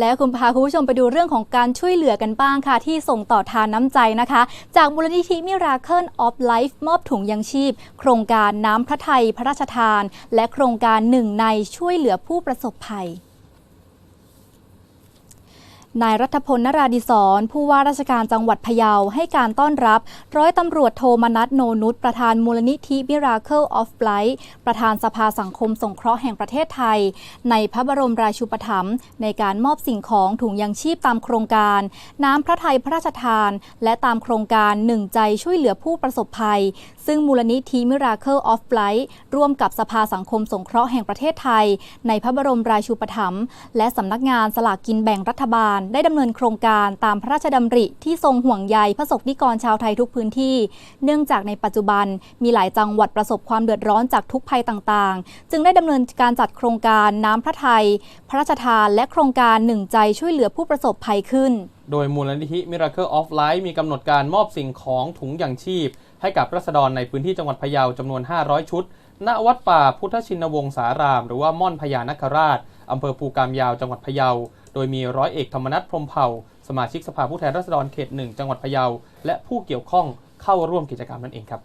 แล้วคุณพาคุณผู้ชมไปดูเรื่องของการช่วยเหลือกันบ้างค่ะ ที่ส่งต่อทานน้ำใจนะคะ จากมูลนิธิมิราเคิลออฟไลฟ์มอบถุงยังชีพ โครงการน้ำพระไทยพระราชทาน และโครงการหนึ่งในช่วยเหลือผู้ประสบภัย นายรัฐพลนราดิศรผู้ว่าราชการจังหวัดพะเยาให้การต้อนรับ ร้อยตำรวจโทมนัสโนนุชประธานมูลนิธิ Miracle of Light ประธานสภาสังคมสงเคราะห์แห่งประเทศไทย ในพระบรมราชูปถัมภ์ในการมอบสิ่งของถุงยังชีพตามโครงการ น้ำพระทัยพระราชทาน และตามโครงการหนึ่งใจช่วยเหลือผู้ประสบภัย ซึ่งมูลนิธิ Miracle of Light ร่วมกับสภาสังคมสงเคราะห์แห่งประเทศไทย ในพระบรมราชูปถัมภ์และสำนักงานสลากกินแบ่งรัฐบาลได้ดำเนินโครงการตามพระราชดำริที่ทรงห่วงใยพระสกนิกรชาวไทยทุกพื้นที่ เนื่องจากในปัจจุบันมีหลายจังหวัดประสบความเดือดร้อนจากทุกภัยต่างๆ จึงได้ดำเนินการจัดโครงการน้ำพระไทย พระราชทานและโครงการหนึ่งใจช่วยเหลือผู้ประสบภัยขึ้น โดยมูลนิธิ Miracle of Life มีกำหนดการมอบสิ่งของถุงอย่างชีพ ให้กับรัษฎรในพื้นที่จังหวัดพะเยาจำนวน 500 ชุดณวัดป่าพุทธชินวงศาราม หรือว่าม่อนพญานคราชอำเภอภูกามยาวจังหวัดพะเยา โดยมีร้อยเอกธรรมนัฐพรมเผ่า สมาชิกสภาผู้แทนราษฎรเขตหนึ่งจังหวัดพะเยา และผู้เกี่ยวข้องเข้าร่วมกิจกรรมนั่นเองครับ